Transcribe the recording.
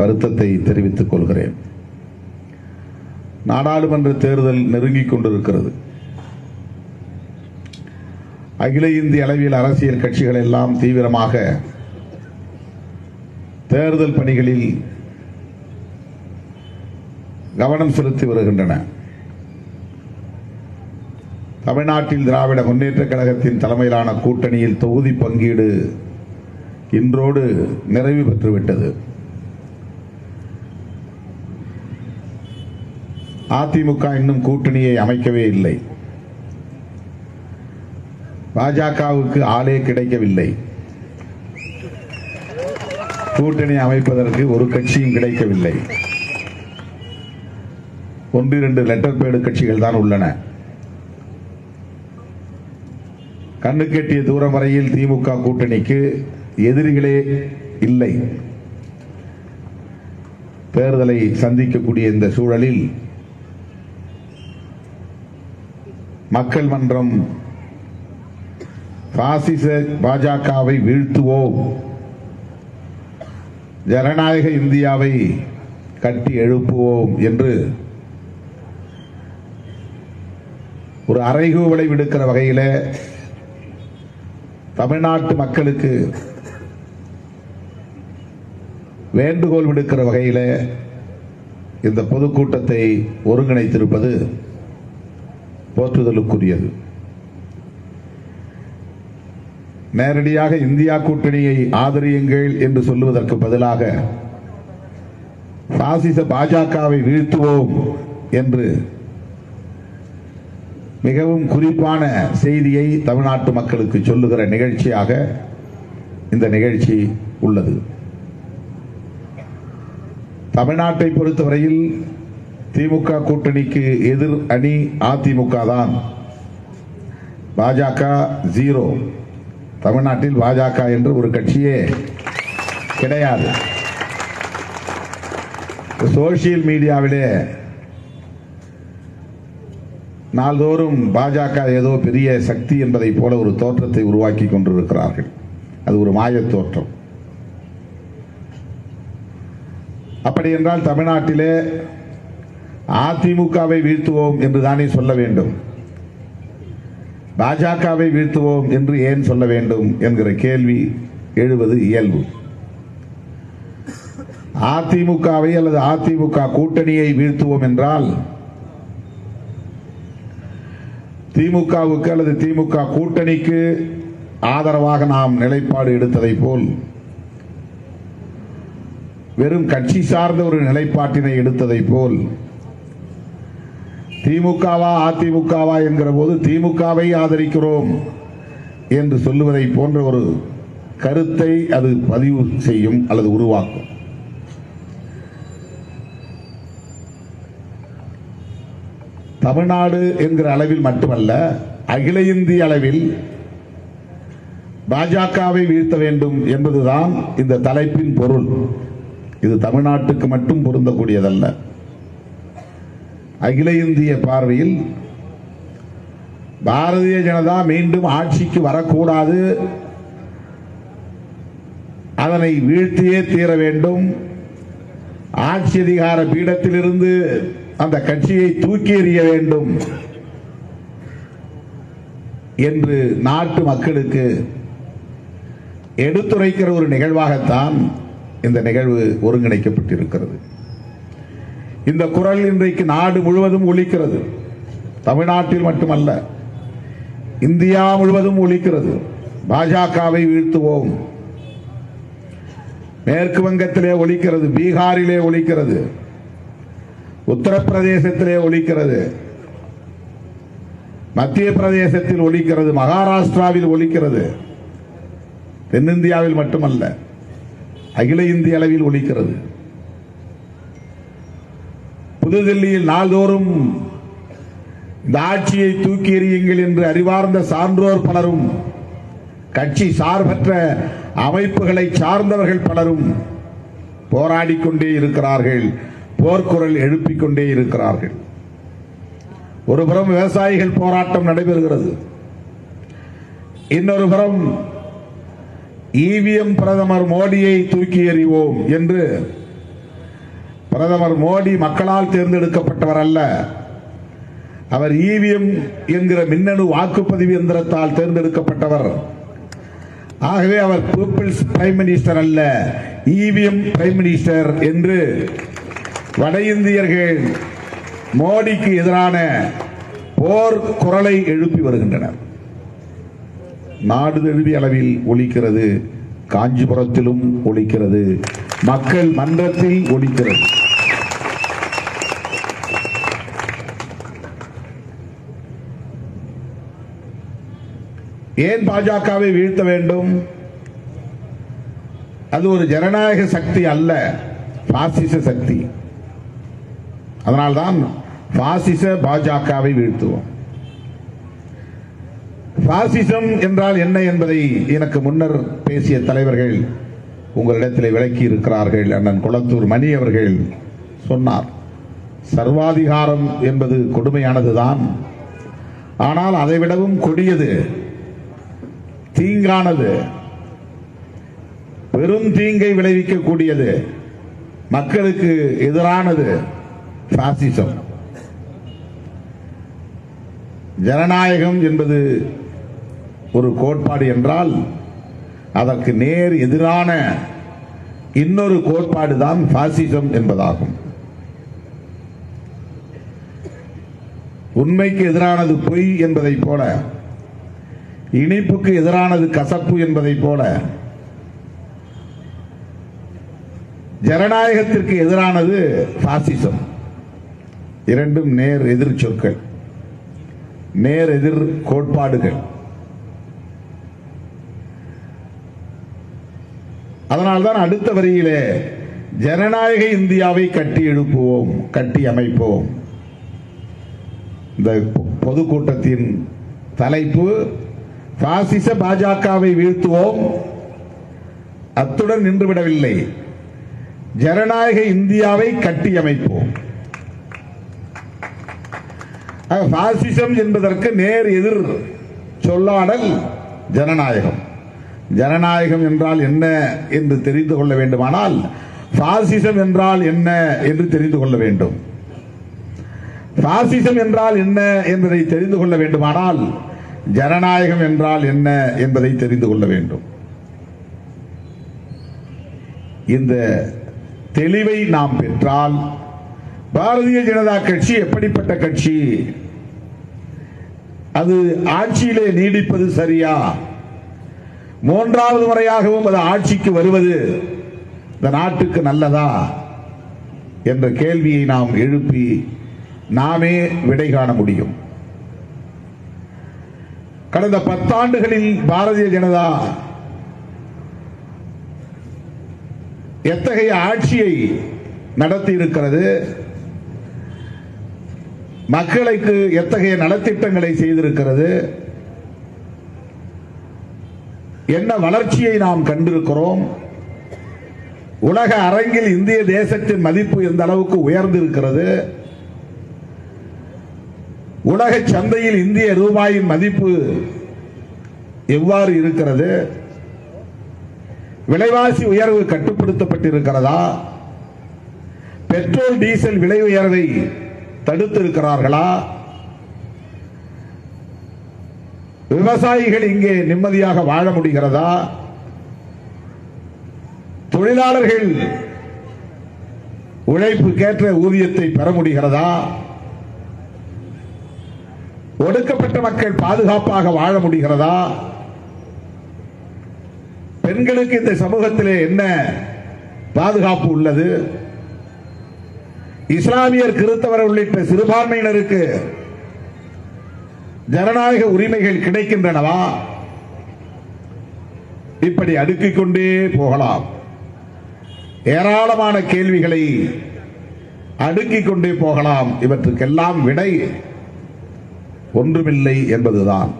வருத்தத்தை தெரிவித்துக் கொள்கிறேன். நாடாளுமன்ற தேர்தல் நெருங்கிக் கொண்டிருக்கிறது. அகில இந்திய அளவில் அரசியல் கட்சிகள் எல்லாம் தீவிரமாக தேர்தல் பணிகளில் கவனம் செலுத்தி வருகின்றன. தமிழ்நாட்டில் திராவிட முன்னேற்ற கழகத்தின் தலைமையிலான கூட்டணியில் தொகுதி பங்கீடு இன்றோடு நிறைவு பெற்றுவிட்டது. அதிமுக இன்னும் கூட்டணியை அமைக்கவே இல்லை. பாஜகவுக்கு ஆளே கிடைக்கவில்லை. கூட்டணி அமைப்பதற்கு ஒரு கட்சியும் கிடைக்கவில்லை. ஒன்று இரண்டு லெட்டர் பேடு கட்சிகள் தான் உள்ளன. கண்ணு கெட்டிய தூரம் வரையில் திமுக கூட்டணிக்கு எதிரிகளே இல்லை. தேர்தலை சந்திக்கக்கூடிய இந்த சூழலில் மக்கள் மன்றம். பாசிச பாஜகவை வீழ்த்துவோம். ஜனநாயக இந்தியாவை கட்டி எழுப்புவோம் என்று ஒரு அறைகூவலை விடுக்கிற வகையில் தமிழ்நாட்டு மக்களுக்கு வேண்டுகோள் விடுக்கிற வகையில் இந்த பொதுக்கூட்டத்தை ஒருங்கிணைத்திருப்பது போற்றுதலுக்குரியது. நேரடியாக இந்தியா கூட்டணியை ஆதரியுங்கள் என்று சொல்லுவதற்கு பதிலாக பாசிச பாஜகவை வீழ்த்துவோம் என்று மிகவும் குறிப்பான செய்தியை தமிழ்நாட்டு மக்களுக்கு சொல்லுகிற நிகழ்ச்சியாக இந்த நிகழ்ச்சி உள்ளது. தமிழ்நாட்டை பொறுத்தவரையில் திமுக கூட்டணிக்கு எதிர் அணி அதிமுக தான். பாஜக ஜீரோ. தமிழ்நாட்டில் பாஜக என்று ஒரு கட்சியே கிடையாது. சோசியல் மீடியாவிலே நாள்தோறும் பாஜக ஏதோ பெரிய சக்தி என்பதை போல ஒரு தோற்றத்தை உருவாக்கி கொண்டிருக்கிறார்கள். அது ஒரு மாயத் தோற்றம். அப்படி என்றால் தமிழ்நாட்டிலே அதிமுகவை வீழ்த்துவோம் என்று தானே சொல்ல வேண்டும். பாஜகவை வீழ்த்துவோம் என்று ஏன் சொல்ல வேண்டும் என்கிற கேள்வி எழுவது இயல்பு. அதிமுகவை அல்லது அதிமுக கூட்டணியை வீழ்த்துவோம் என்றால் திமுகவுக்கு அல்லது திமுக கூட்டணிக்கு ஆதரவாக நாம் நிலைப்பாடு எடுத்ததை போல் வெறும் கட்சி சார்ந்த ஒரு நிலைப்பாட்டினை எடுத்ததை போல் திமுகவா அதிமுகவா என்கிற போது திமுகவை ஆதரிக்கிறோம் என்று சொல்லுவதை போன்ற ஒரு கருத்தை அது பதிவு செய்யும் அல்லது உருவாக்கும். தமிழ்நாடு என்கிற அளவில் மட்டுமல்ல அகில இந்திய அளவில் பாஜகவை வீழ்த்த வேண்டும் என்பதுதான் இந்த தலைப்பின் பொருள். இது தமிழ்நாட்டுக்கு மட்டும் பொருந்தக்கூடியதல்ல. அகில இந்திய பார்வையில் பாரதிய ஜனதா மீண்டும் ஆட்சிக்கு வரக்கூடாது. அதனை வீழ்த்தியே தீர வேண்டும். ஆட்சி அதிகார பீடத்திலிருந்து அந்த கட்சியை தூக்கி எறிய வேண்டும் என்று நாட்டு மக்களுக்கு எடுத்துரைக்கிற ஒரு நிகழ்வாகத்தான் இந்த நிகழ்வு ஒருங்கிணைக்கப்பட்டிருக்கிறது. இந்த குரல் இன்றைக்கு நாடு முழுவதும் ஒழிக்கிறது தமிழ்நாட்டில் மட்டுமல்ல இந்தியா முழுவதும் ஒழிக்கிறது பாஜகவை வீழ்த்துவோம். மேற்கு வங்கத்திலே ஒழிக்கிறது பீகாரிலே ஒழிக்கிறது உத்தரப்பிரதேசத்திலே ஒழிக்கிறது மத்திய பிரதேசத்தில் ஒழிக்கிறது மகாராஷ்டிராவில் ஒழிக்கிறது தென்னிந்தியாவில் மட்டுமல்ல அகில இந்திய அளவில் ஒழிக்கிறது புதுதில்லியில் நாள்தோறும் இந்த ஆட்சியை தூக்கி எறியுங்கள் என்று அறிவார்ந்த சான்றோர் பலரும் கட்சி சார்பற்ற அமைப்புகளை சார்ந்தவர்கள் பலரும் போராடி கொண்டே இருக்கிறார்கள் போர்க்குரல் எழுப்பிக் கொண்டே இருக்கிறார்கள். ஒருபுறம் விவசாயிகள் போராட்டம் நடைபெறுகிறது. இன்னொரு புறம் இவிஎம் பிரதமர் மோடியை தூக்கி எறிவோம் என்று பிரதமர் மோடி மக்களால் தேர்ந்தெடுக்கப்பட்டவர் அல்ல. அவர் இவிஎம் என்கிற மின்னணு வாக்குப்பதிவு எந்திரத்தால் தேர்ந்தெடுக்கப்பட்டவர். ஆகவே அவர் பீப்பிள்ஸ் பிரைம் மினிஸ்டர் அல்ல இவிஎம் பிரைம் மினிஸ்டர் என்று வட இந்தியர்கள் மோடிக்கு எதிரான போர் குரலை எழுப்பி வருகின்றனர். நாடு தழுவிய அளவில் ஒழிக்கிறது காஞ்சிபுரத்திலும் ஒழிக்கிறது மக்கள் மன்றத்தில் ஒழிக்கிறது ஏன் பாஜகவை வீழ்த்த வேண்டும்? அது ஒரு ஜனநாயக சக்தி அல்ல பாசிச சக்தி. அதனால்தான் பாசிச பாஜகவை வீழ்த்துவோம். பாசிசம் என்றால் என்ன என்பதை எனக்கு முன்னர் பேசிய தலைவர்கள் உங்களிடத்தில் விளக்கி இருக்கிறார்கள். அண்ணன் குளத்தூர் மணி அவர்கள் சொன்னார் சர்வாதிகாரம் என்பது கொடுமையானதுதான். ஆனால் அதைவிடவும் கொடியது தீங்கானது பெரும் தீங்கை விளைவிக்கக்கூடியது. மக்களுக்கு எதிரானது பாசிசம் ஜனநாயகம் என்பது ஒரு கோட்பாடு என்றால் அதற்கு நேர் எதிரான இன்னொரு கோட்பாடு தான் பாசிசம் என்பதாகும். உண்மைக்கு எதிரானது பொய் என்பதைப் போல இனிப்புக்கு எதிரானது கசப்பு என்பதைப் போல ஜனநாயகத்திற்கு எதிரானது பாசிசம். இரண்டும் நேர் எதிர் சொற்கள். நேர் எதிர் கோட்பாடுகள். அதனால்தான் அடுத்த வரியிலே ஜனநாயக இந்தியாவை கட்டி எழுப்புவோம் கட்டி அமைப்போம். இந்த பொதுக்கூட்டத்தின் தலைப்பு பாசிச பாஜகவை வீழ்த்துவோம். அத்துடன் நின்றுவிடவில்லை. ஜனநாயக இந்தியாவை கட்டி அமைப்போம் பாசிசம் என்பதற்கு நேர் எதிர் சொல்லாடல் ஜனநாயகம். ஜனநாயகம் என்றால் என்ன என்று தெரிந்து கொள்ள வேண்டுமானால் பாசிசம் என்றால் என்ன என்று தெரிந்து கொள்ள வேண்டும். பாசிசம் என்றால் என்ன என்பதை தெரிந்து கொள்ள வேண்டுமானால் ஜனநாயகம் என்றால் என்ன என்பதை தெரிந்து கொள்ள வேண்டும். இந்த தெளிவை நாம் பெற்றால் பாரதிய ஜனதா கட்சி எப்படிப்பட்ட கட்சி? அது ஆட்சியிலே நீடிப்பது சரியா? மூன்றாவது முறையாகவும் அது ஆட்சிக்கு வருவது இந்த நாட்டுக்கு நல்லதா? என்ற கேள்வியை நாம் எழுப்பி நாமே விடை காண முடியும். கடந்த பத்தாண்டுகளில் பாரதிய ஜனதா எத்தகைய ஆட்சியை நடத்தி இருக்கிறது மக்களுக்கு எத்தகைய நலத்திட்டங்களை செய்திருக்கிறது? என்ன வளர்ச்சியை நாம் கண்டிருக்கிறோம்? உலக அரங்கில் இந்திய தேசத்தின் மதிப்பு எந்த அளவுக்கு உயர்ந்திருக்கிறது? உலக சந்தையில் இந்திய ரூபாயின் மதிப்பு எவ்வாறு இருக்கிறது? விலைவாசி உயர்வு கட்டுப்படுத்தப்பட்டிருக்கிறதா? பெட்ரோல் டீசல் விலை உயர்வை தடுத்திருக்கிறார்களா? விவசாயிகள் இங்கே நிம்மதியாக வாழ முடிகிறதா? தொழிலாளர்கள் உழைப்புக்கேற்ற ஊதியத்தை பெற முடிகிறதா? ஒடுக்கப்பட்ட மக்கள் பாதுகாப்பாக வாழ முடிகிறதா? பெண்களுக்கு இந்த சமூகத்திலே என்ன பாதுகாப்பு உள்ளது? இஸ்லாமியர் கிறிஸ்தவர் உள்ளிட்ட சிறுபான்மையினருக்கு ஜனநாயக உரிமைகள் கிடைக்கின்றனவா? இப்படி அடுக்கிக் கொண்டே போகலாம். ஏராளமான கேள்விகளை அடுக்கிக் கொண்டே போகலாம். இவற்றுக்கெல்லாம் விடை ஒன்றுமில்லை என்பதுதான்.